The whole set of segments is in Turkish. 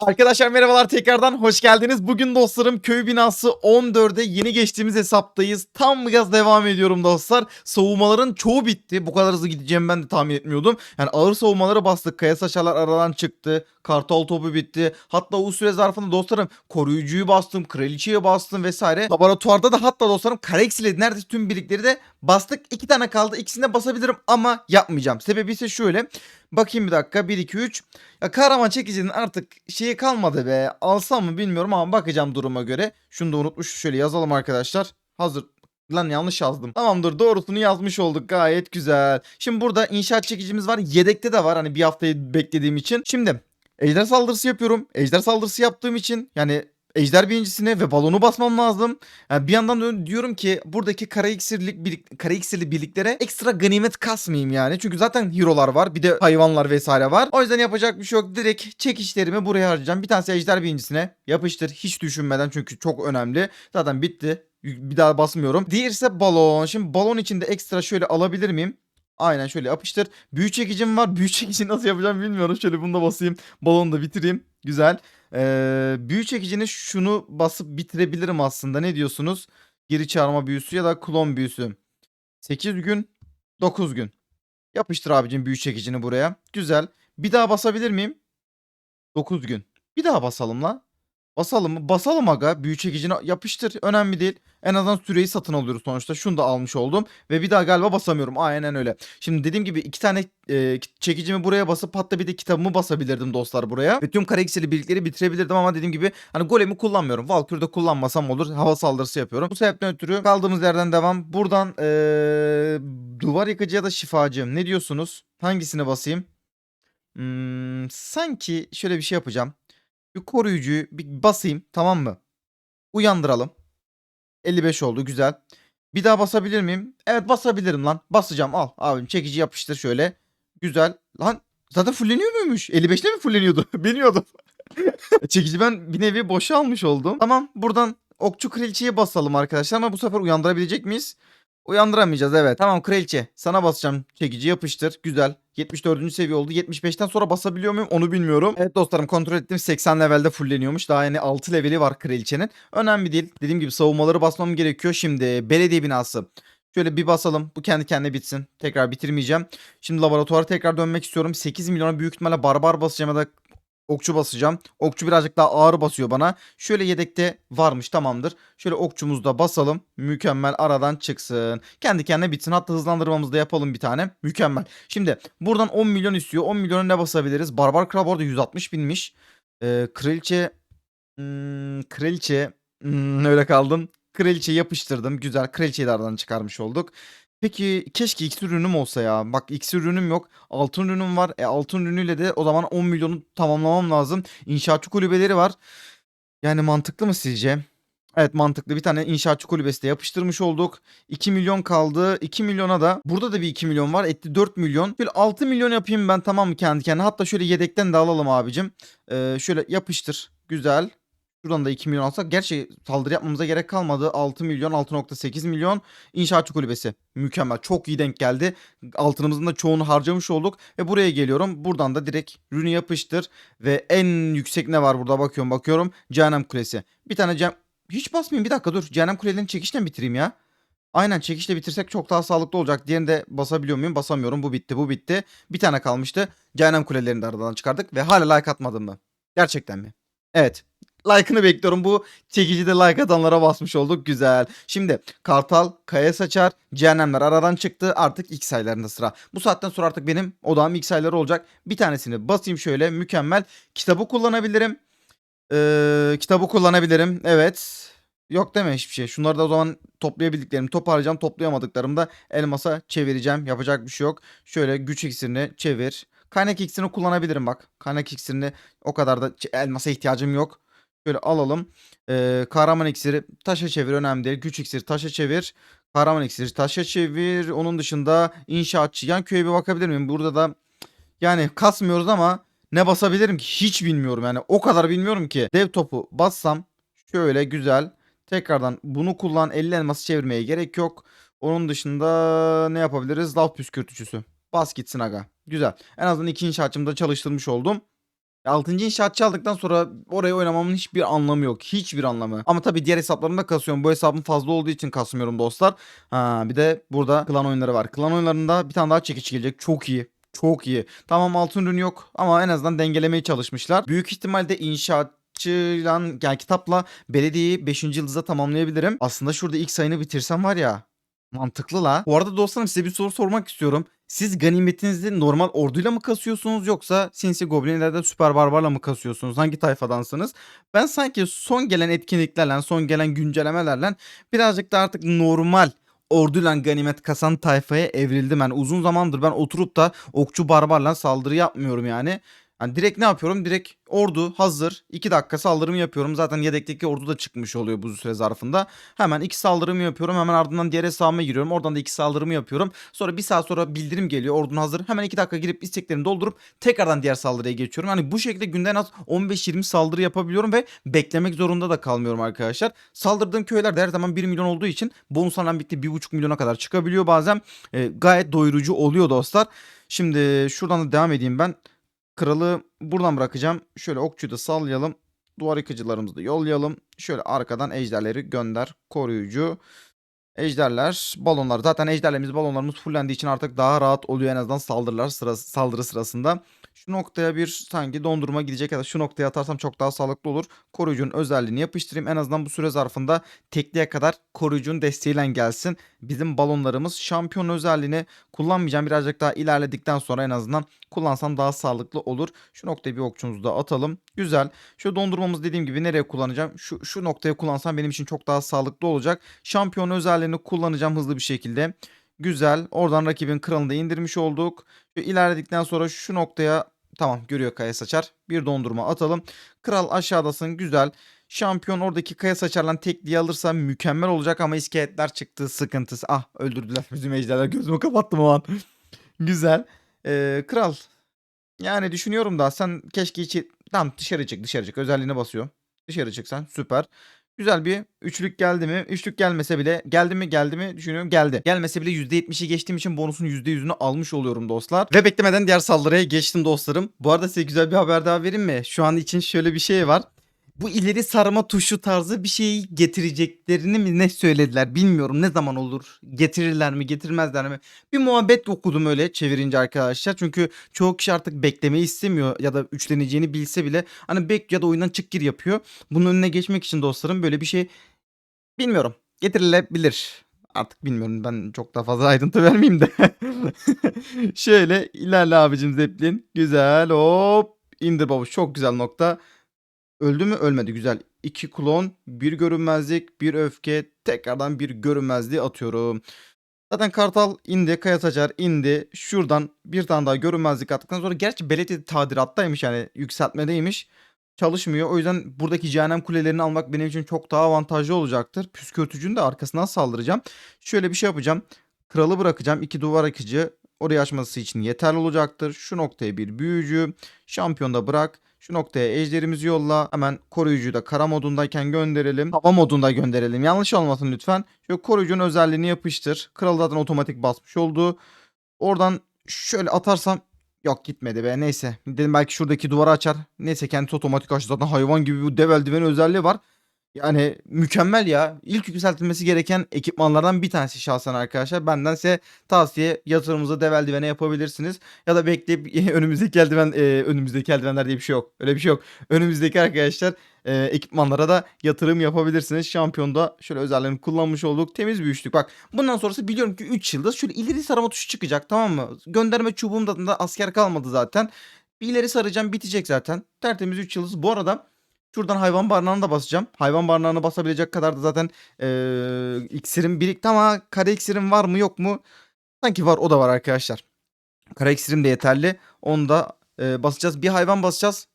Arkadaşlar merhabalar tekrardan hoş geldiniz. Bugün dostlarım köy binası 14'e yeni geçtiğimiz hesaptayız. Tam gaz devam ediyorum dostlar. Savunmaların çoğu bitti. Bu kadar hızlı gideceğimi ben de tahmin etmiyordum. Yani ağır savunmaları bastık. Kaya saçalar aradan çıktı. Kartal topu bitti. Hatta o süre zarfında dostlarım koruyucuyu bastım. Kraliçeyi bastım vesaire. Laboratuvarda da hatta dostlarım Karex ile neredeyse tüm birlikleri de bastık. İki tane kaldı. İkisini de basabilirim ama yapmayacağım. Sebebi ise şöyle. Bakayım bir dakika. 1, 2, 3. Ya kahraman çekicinin artık şeyi kalmadı be. Alsam mı bilmiyorum ama bakacağım duruma göre. Şunu da unutmuş. Şöyle yazalım arkadaşlar. Hazır. Lan yanlış yazdım. Tamamdır doğrusunu yazmış olduk gayet güzel. Şimdi burada inşaat çekicimiz var. Yedekte de var hani bir haftayı beklediğim için. Şimdi ejder saldırısı yapıyorum. Ejder saldırısı yaptığım için yani ejder birincisine ve balonu basmam lazım. Yani bir yandan da diyorum ki buradaki kara iksirlik birlik, kara iksirli birliklere ekstra ganimet kasmayayım yani. Çünkü zaten hero'lar var. Bir de hayvanlar vesaire var. O yüzden yapacak bir şey yok. Direkt çekişlerimi buraya harcayacağım. Bir tanesi ejder birincisine yapıştır. Hiç düşünmeden çünkü çok önemli. Zaten bitti. Bir daha basmıyorum. Diğer ise balon. Şimdi balon içinde ekstra şöyle alabilir miyim? Aynen şöyle yapıştır. Büyü çekicim var. Büyü çekici nasıl yapacağım bilmiyorum. Şöyle bunu da basayım. Balonu da bitireyim. Güzel. Ee, büyü çekicini şunu basıp bitirebilirim aslında. Ne diyorsunuz? Geri çağırma büyüsü ya da klon büyüsü. 8 gün, 9 gün. Yapıştır abicim büyü çekicini buraya. Güzel. Bir daha basabilir miyim? 9 gün. Bir daha basalım la. Basalım mı? Basalım aga. Büyü çekicini yapıştır. Önemli değil. En azından süreyi satın alıyoruz sonuçta. Şunu da almış oldum. Ve bir daha galiba basamıyorum. Aynen öyle. Şimdi dediğim gibi iki tane e, çekicimi buraya basıp hatta bir de kitabımı basabilirdim dostlar buraya. Ve tüm eksili birlikleri bitirebilirdim ama dediğim gibi hani golemi kullanmıyorum. Valkyrie'de kullanmasam olur. Hava saldırısı yapıyorum. Bu sebepten ötürü kaldığımız yerden devam. Buradan e, duvar yıkıcı ya da şifacı. Ne diyorsunuz? Hangisini basayım? Hmm, sanki şöyle bir şey yapacağım. Bir koruyucuyu bir basayım tamam mı? Uyandıralım. 55 oldu güzel. Bir daha basabilir miyim? Evet basabilirim lan. Basacağım al abim çekici yapıştır şöyle. Güzel. Lan zaten fulleniyor muymuş? 55'te mi fulleniyordu? Bilmiyordum. çekici ben bir nevi boşa almış oldum. Tamam buradan okçu kraliçeyi basalım arkadaşlar ama bu sefer uyandırabilecek miyiz? Uyandıramayacağız evet. Tamam kraliçe sana basacağım çekici yapıştır. Güzel. 74. seviye oldu. 75'ten sonra basabiliyor muyum onu bilmiyorum. Evet dostlarım kontrol ettim 80 levelde fulleniyormuş. Daha yani 6 leveli var kraliçenin. Önemli değil. Dediğim gibi savunmaları basmam gerekiyor. Şimdi belediye binası. Şöyle bir basalım. Bu kendi kendine bitsin. Tekrar bitirmeyeceğim. Şimdi laboratuvara tekrar dönmek istiyorum. 8 milyona büyük ihtimalle barbar basacağım ya da okçu basacağım. Okçu birazcık daha ağır basıyor bana. Şöyle yedekte varmış tamamdır. Şöyle okçumuzu da basalım. Mükemmel aradan çıksın. Kendi kendine bitsin. Hatta hızlandırmamızı da yapalım bir tane. Mükemmel. Şimdi buradan 10 milyon istiyor. 10 milyona ne basabiliriz? Barbar Kral bu arada 160 binmiş. Ee, kraliçe hmm, kraliçe hmm, öyle kaldım. Kraliçe yapıştırdım. Güzel. Kraliçeyi de aradan çıkarmış olduk. Peki keşke iksir ürünüm olsa ya. Bak iksir ürünüm yok. Altın ürünüm var. E altın ürünüyle de o zaman 10 milyonu tamamlamam lazım. İnşaatçı kulübeleri var. Yani mantıklı mı sizce? Evet mantıklı. Bir tane inşaatçı kulübesi de yapıştırmış olduk. 2 milyon kaldı. 2 milyona da burada da bir 2 milyon var. Etti 4 milyon. Şöyle 6 milyon yapayım ben tamam mı kendi kendine. Hatta şöyle yedekten de alalım abicim. Ee, şöyle yapıştır. Güzel. Şuradan da 2 milyon alsak. Gerçi saldırı yapmamıza gerek kalmadı. 6 milyon 6.8 milyon inşaatçı kulübesi. Mükemmel. Çok iyi denk geldi. Altınımızın da çoğunu harcamış olduk. Ve buraya geliyorum. Buradan da direkt rünü yapıştır. Ve en yüksek ne var burada bakıyorum bakıyorum. Cehennem kulesi. Bir tane cem... Hiç basmayayım bir dakika dur. Cehennem kulelerini çekişle bitireyim ya. Aynen çekişle bitirsek çok daha sağlıklı olacak. Diğerini de basabiliyor muyum? Basamıyorum. Bu bitti bu bitti. Bir tane kalmıştı. Cehennem kulelerini de aradan çıkardık. Ve hala like atmadım mı? Gerçekten mi? Evet like'ını bekliyorum. Bu çekicide like atanlara basmış olduk. Güzel. Şimdi Kartal, Kaya Saçar, Cehennemler aradan çıktı. Artık X sayılarında sıra. Bu saatten sonra artık benim odağım X sayıları olacak. Bir tanesini basayım şöyle. Mükemmel. Kitabı kullanabilirim. Ee, kitabı kullanabilirim. Evet. Yok deme hiçbir şey. Şunları da o zaman toplayabildiklerimi toparlayacağım. Toplayamadıklarımı da elmasa çevireceğim. Yapacak bir şey yok. Şöyle güç iksirini çevir. Kaynak iksirini kullanabilirim bak. Kaynak iksirini o kadar da elmasa ihtiyacım yok. Şöyle alalım. Ee, kahraman iksiri taşa çevir önemli değil. Güç iksiri taşa çevir. Kahraman iksiri taşa çevir. Onun dışında inşaatçı. Yan köye bir bakabilir miyim? Burada da yani kasmıyoruz ama ne basabilirim ki? Hiç bilmiyorum yani. O kadar bilmiyorum ki. Dev topu bassam şöyle güzel. Tekrardan bunu kullan 50 elması çevirmeye gerek yok. Onun dışında ne yapabiliriz? Lav püskürtücüsü. Bas gitsin aga. Güzel. En azından iki inşaatçımı da çalıştırmış oldum. 6. inşaatçı aldıktan sonra oraya oynamamın hiçbir anlamı yok. Hiçbir anlamı. Ama tabii diğer hesaplarımda kasıyorum. Bu hesabım fazla olduğu için kasmıyorum dostlar. Ha, bir de burada klan oyunları var. Klan oyunlarında bir tane daha çekiç gelecek. Çok iyi. Çok iyi. Tamam altın ürün yok ama en azından dengelemeye çalışmışlar. Büyük ihtimalle inşaatçıyla yani kitapla belediyeyi 5. yıldıza tamamlayabilirim. Aslında şurada ilk sayını bitirsem var ya mantıklı la. Bu arada dostlarım size bir soru sormak istiyorum. Siz ganimetinizi normal orduyla mı kasıyorsunuz yoksa sinsi goblinlerden süper barbarla mı kasıyorsunuz? Hangi tayfadansınız? Ben sanki son gelen etkinliklerle, son gelen güncellemelerle birazcık da artık normal orduyla ganimet kasan tayfaya evrildim. Yani uzun zamandır ben oturup da okçu barbarla saldırı yapmıyorum yani. Yani direkt ne yapıyorum? Direkt ordu hazır. 2 dakika saldırımı yapıyorum. Zaten yedekteki ordu da çıkmış oluyor bu süre zarfında. Hemen iki saldırımı yapıyorum. Hemen ardından diğer hesabıma giriyorum. Oradan da iki saldırımı yapıyorum. Sonra bir saat sonra bildirim geliyor. Ordun hazır. Hemen 2 dakika girip isteklerimi doldurup tekrardan diğer saldırıya geçiyorum. Hani bu şekilde günde en az 15-20 saldırı yapabiliyorum ve beklemek zorunda da kalmıyorum arkadaşlar. Saldırdığım köyler de her zaman 1 milyon olduğu için bonuslarla birlikte 1,5 milyona kadar çıkabiliyor bazen. Ee, gayet doyurucu oluyor dostlar. Şimdi şuradan da devam edeyim ben. Kralı buradan bırakacağım. Şöyle okçuyu da sallayalım. Duvar yıkıcılarımızı da yollayalım. Şöyle arkadan ejderleri gönder. Koruyucu. Ejderler, balonlar. Zaten ejderlerimiz, balonlarımız fullendiği için artık daha rahat oluyor en azından saldırılar sırası, saldırı sırasında. Şu noktaya bir sanki dondurma gidecek ya da şu noktaya atarsam çok daha sağlıklı olur. Koruyucunun özelliğini yapıştırayım. En azından bu süre zarfında tekliğe kadar koruyucunun desteğiyle gelsin. Bizim balonlarımız şampiyon özelliğini kullanmayacağım. Birazcık daha ilerledikten sonra en azından kullansam daha sağlıklı olur. Şu noktaya bir okçumuzu da atalım. Güzel. Şu dondurmamız dediğim gibi nereye kullanacağım? Şu, şu noktaya kullansam benim için çok daha sağlıklı olacak. Şampiyon özelliğini kullanacağım hızlı bir şekilde. Güzel. Oradan rakibin kralını da indirmiş olduk. Şu ilerledikten sonra şu noktaya tamam görüyor kaya saçar. Bir dondurma atalım. Kral aşağıdasın. Güzel. Şampiyon oradaki kaya saçarla tekliği alırsa mükemmel olacak ama iskeletler çıktı sıkıntısı. Ah öldürdüler bizim ejderler gözümü kapattım o an. Güzel. Ee, kral. Yani düşünüyorum da sen keşke içi... Tamam dışarı çık dışarı çık. Özelliğine basıyor. Dışarı çık sen. Süper. Güzel bir üçlük geldi mi? Üçlük gelmese bile geldi mi geldi mi düşünüyorum geldi. Gelmese bile %70'i geçtiğim için bonusun %100'ünü almış oluyorum dostlar. Ve beklemeden diğer saldırıya geçtim dostlarım. Bu arada size güzel bir haber daha vereyim mi? Şu an için şöyle bir şey var. Bu ileri sarma tuşu tarzı bir şey getireceklerini mi ne söylediler bilmiyorum. Ne zaman olur? Getirirler mi getirmezler mi? Bir muhabbet okudum öyle çevirince arkadaşlar. Çünkü çoğu kişi artık beklemeyi istemiyor ya da üçleneceğini bilse bile. Hani bek ya da oyundan çık gir yapıyor. Bunun önüne geçmek için dostlarım böyle bir şey bilmiyorum. Getirilebilir. Artık bilmiyorum ben çok daha fazla ayrıntı vermeyeyim de. Şöyle ilerle abicim zeplin güzel hop. İndir babuş çok güzel nokta Öldü mü? Ölmedi. Güzel. 2 klon, bir görünmezlik, bir öfke, tekrardan bir görünmezliği atıyorum. Zaten Kartal indi, Kaya Saçar indi. Şuradan bir tane daha görünmezlik attıktan sonra gerçi belediye tadilattaymış yani yükseltmedeymiş. Çalışmıyor. O yüzden buradaki cehennem kulelerini almak benim için çok daha avantajlı olacaktır. Püskürtücünün de arkasından saldıracağım. Şöyle bir şey yapacağım. Kralı bırakacağım. iki duvar akıcı orayı açması için yeterli olacaktır. Şu noktaya bir büyücü. Şampiyon da bırak. Şu noktaya ejderimizi yolla. Hemen koruyucuyu da kara modundayken gönderelim. Hava modunda gönderelim. Yanlış olmasın lütfen. Şu koruyucunun özelliğini yapıştır. Kral zaten otomatik basmış oldu. Oradan şöyle atarsam Yok gitmedi be neyse. Dedim belki şuradaki duvarı açar. Neyse kendisi otomatik açtı. Zaten hayvan gibi bu dev eldiveni özelliği var. Yani mükemmel ya. İlk yükseltilmesi gereken ekipmanlardan bir tanesi şahsen arkadaşlar. Benden size tavsiye yatırımınızı dev eldivene yapabilirsiniz. Ya da bekleyip önümüzdeki eldiven e, önümüzdeki eldivenler diye bir şey yok. Öyle bir şey yok. Önümüzdeki arkadaşlar e, ekipmanlara da yatırım yapabilirsiniz. Şampiyonda şöyle özelliğini kullanmış olduk. Temiz bir üçlük. Bak bundan sonrası biliyorum ki 3 yıldız. Şöyle ileri sarama tuşu çıkacak tamam mı? Gönderme çubuğumda da asker kalmadı zaten. Bir ileri saracağım bitecek zaten. Tertemiz 3 yıldız. Bu arada Şuradan hayvan barınağına da basacağım. Hayvan barınağına basabilecek kadar da zaten ee, iksirim birikti ama kara iksirim var mı yok mu? Sanki var o da var arkadaşlar. Kara iksirim de yeterli. Onu da e, basacağız. Bir hayvan basacağız.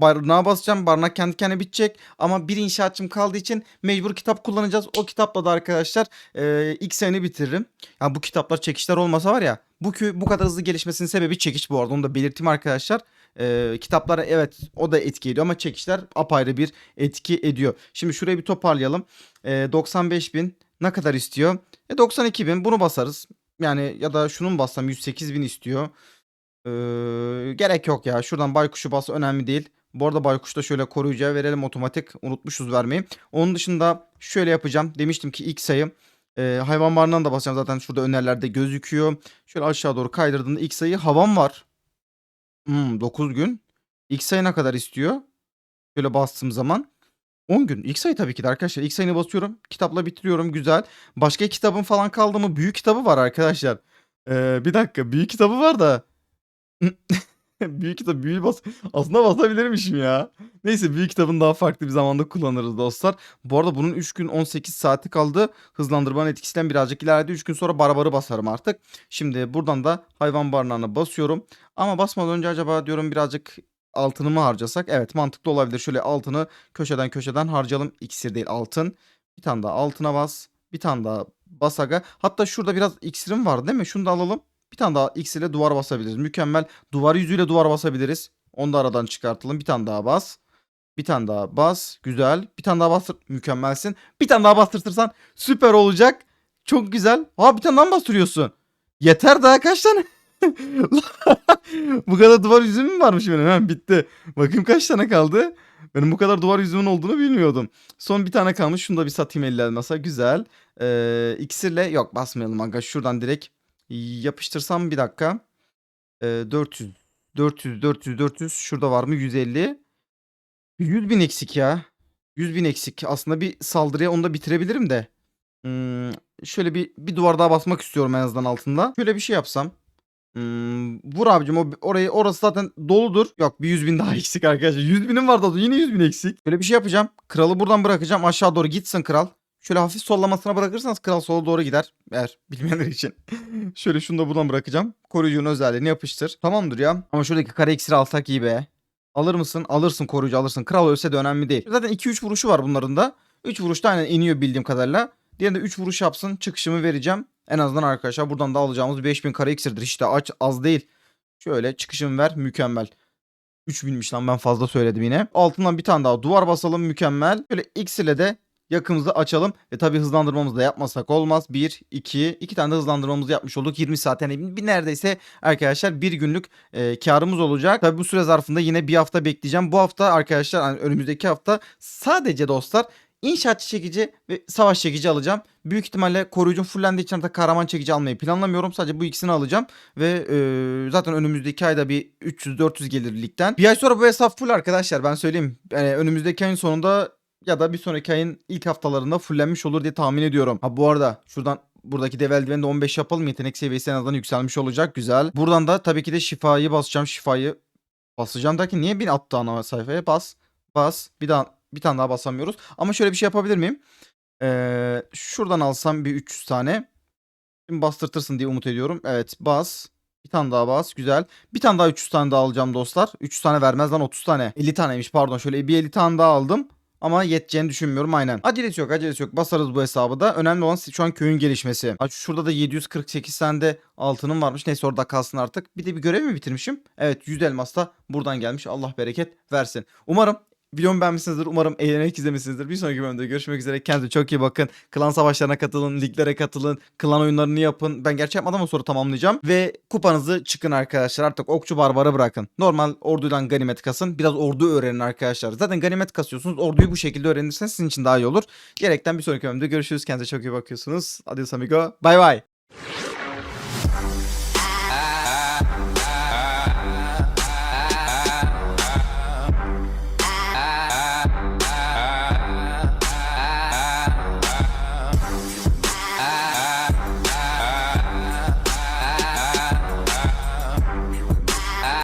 Barınağa basacağım. Barınak kendi kendine bitecek. Ama bir inşaatçım kaldığı için mecbur kitap kullanacağız. O kitapla da arkadaşlar e, ilk sene bitiririm. Yani bu kitaplar çekişler olmasa var ya. Bu bu kadar hızlı gelişmesinin sebebi çekiş bu arada. Onu da belirteyim arkadaşlar. E, kitaplara evet o da etki ediyor ama çekişler apayrı bir etki ediyor. Şimdi şurayı bir toparlayalım. E, 95 bin ne kadar istiyor? E, 92 bin bunu basarız. Yani ya da şunun bassam 108 bin istiyor. Ee, gerek yok ya. Şuradan baykuşu bas önemli değil. Bu arada baykuşta şöyle koruyucuya verelim otomatik. Unutmuşuz vermeyi. Onun dışında şöyle yapacağım. Demiştim ki ilk sayı. Ee, hayvan barınağına da basacağım. Zaten şurada önerilerde gözüküyor. Şöyle aşağı doğru kaydırdığında ilk sayı havam var. Hmm, 9 gün. Sayı ne kadar istiyor? Şöyle bastığım zaman 10 gün. İlk sayı tabii ki de arkadaşlar. İlk sayını basıyorum. Kitapla bitiriyorum. Güzel. Başka kitabın falan kaldı mı? Büyük kitabı var arkadaşlar. Ee, bir dakika. Büyük kitabı var da. büyük kitap. Büyük bas. Aslında basabilirmişim ya. Neyse büyük kitabın daha farklı bir zamanda kullanırız dostlar. Bu arada bunun 3 gün 18 saati kaldı. Hızlandırmanın etkisinden birazcık ileride 3 gün sonra barbarı basarım artık. Şimdi buradan da hayvan barınağına basıyorum. Ama basmadan önce acaba diyorum birazcık altını mı harcasak? Evet mantıklı olabilir. Şöyle altını köşeden köşeden harcayalım. İksir değil altın. Bir tane daha altına bas. Bir tane daha bas aga. Hatta şurada biraz iksirim var değil mi? Şunu da alalım. Bir tane daha iksirle duvar basabiliriz. Mükemmel. Duvar yüzüyle duvar basabiliriz. Onu da aradan çıkartalım. Bir tane daha bas. Bir tane daha bas. Güzel. Bir tane daha bastır. Mükemmelsin. Bir tane daha bastırtırsan süper olacak. Çok güzel. Ha bir tane daha bastırıyorsun? Yeter daha kaç tane? bu kadar duvar yüzümün mi varmış benim? Hemen bitti. Bakayım kaç tane kaldı? Benim bu kadar duvar yüzümün olduğunu bilmiyordum. Son bir tane kalmış. Şunu da bir satayım 50 elmasa. Güzel. Ee, iksirle yok basmayalım aga. Şuradan direkt yapıştırsam bir dakika. Ee, 400. 400, 400, 400. Şurada var mı? 150. 100 bin eksik ya. 100 bin eksik. Aslında bir saldırıya onu da bitirebilirim de. Hmm, şöyle bir, bir duvar daha basmak istiyorum en azından altında. Şöyle bir şey yapsam. Hmm, vur abicim o, orayı orası zaten doludur. Yok bir 100 bin daha eksik arkadaşlar. 100 binim az önce, yine 100 bin eksik. Şöyle bir şey yapacağım. Kralı buradan bırakacağım aşağı doğru gitsin kral. Şöyle hafif sollamasına bırakırsanız kral sola doğru gider. Eğer bilmeyenler için. Şöyle şunu da buradan bırakacağım. Koruyucunun özelliğini yapıştır. Tamamdır ya. Ama şuradaki kare iksiri alsak iyi be. Alır mısın? Alırsın koruyucu alırsın. Kral ölse de önemli değil. Zaten 2-3 vuruşu var bunların da. 3 vuruşta aynen iniyor bildiğim kadarıyla. Diğerinde 3 vuruş yapsın. Çıkışımı vereceğim. En azından arkadaşlar buradan da alacağımız 5000 kare iksirdir. İşte aç az değil. Şöyle çıkışımı ver. Mükemmel. 3000'miş lan ben fazla söyledim yine. Altından bir tane daha duvar basalım mükemmel. Şöyle X ile de yakımızı açalım. Ve tabi hızlandırmamızı da yapmasak olmaz. 1, 2, 2 tane de hızlandırmamızı yapmış olduk. 20 saat yani bir neredeyse arkadaşlar bir günlük e, karımız olacak. Tabi bu süre zarfında yine bir hafta bekleyeceğim. Bu hafta arkadaşlar hani önümüzdeki hafta sadece dostlar İnşaatçı çekici ve savaş çekici alacağım. Büyük ihtimalle koruyucum fullendiği için de kahraman çekici almayı planlamıyorum. Sadece bu ikisini alacağım. Ve e, zaten önümüzdeki ayda bir 300-400 gelir ligden. Bir ay sonra bu hesap full arkadaşlar ben söyleyeyim. Yani önümüzdeki ayın sonunda ya da bir sonraki ayın ilk haftalarında fullenmiş olur diye tahmin ediyorum. Ha bu arada şuradan buradaki dev eldiveni de 15 yapalım. Yetenek seviyesi en azından yükselmiş olacak. Güzel. Buradan da tabii ki de şifayı basacağım. Şifayı basacağım derken niye bin attı ana sayfaya? Bas. Bas. Bir daha bir tane daha basamıyoruz. Ama şöyle bir şey yapabilir miyim? Ee, şuradan alsam bir 300 tane. Şimdi bastırtırsın diye umut ediyorum. Evet bas. Bir tane daha bas. Güzel. Bir tane daha 300 tane daha alacağım dostlar. 300 tane vermez lan 30 tane. 50 taneymiş pardon. Şöyle bir 50 tane daha aldım. Ama yeteceğini düşünmüyorum aynen. Acelesi yok acelesi yok. Basarız bu hesabı da. Önemli olan şu an köyün gelişmesi. Ha, şurada da 748 tane de altınım varmış. Neyse orada kalsın artık. Bir de bir görev mi bitirmişim? Evet 100 elmas da buradan gelmiş. Allah bereket versin. Umarım Videomu beğenmişsinizdir. Umarım eğlenerek izlemişsinizdir. Bir sonraki bölümde görüşmek üzere. Kendinize çok iyi bakın. Klan savaşlarına katılın. Liglere katılın. Klan oyunlarını yapın. Ben gerçi yapmadan ama sonra tamamlayacağım. Ve kupanızı çıkın arkadaşlar. Artık okçu barbarı bırakın. Normal orduyla ganimet kasın. Biraz ordu öğrenin arkadaşlar. Zaten ganimet kasıyorsunuz. Orduyu bu şekilde öğrenirseniz sizin için daha iyi olur. Gerekten bir sonraki bölümde görüşürüz. Kendinize çok iyi bakıyorsunuz. Adios amigo. Bay bay.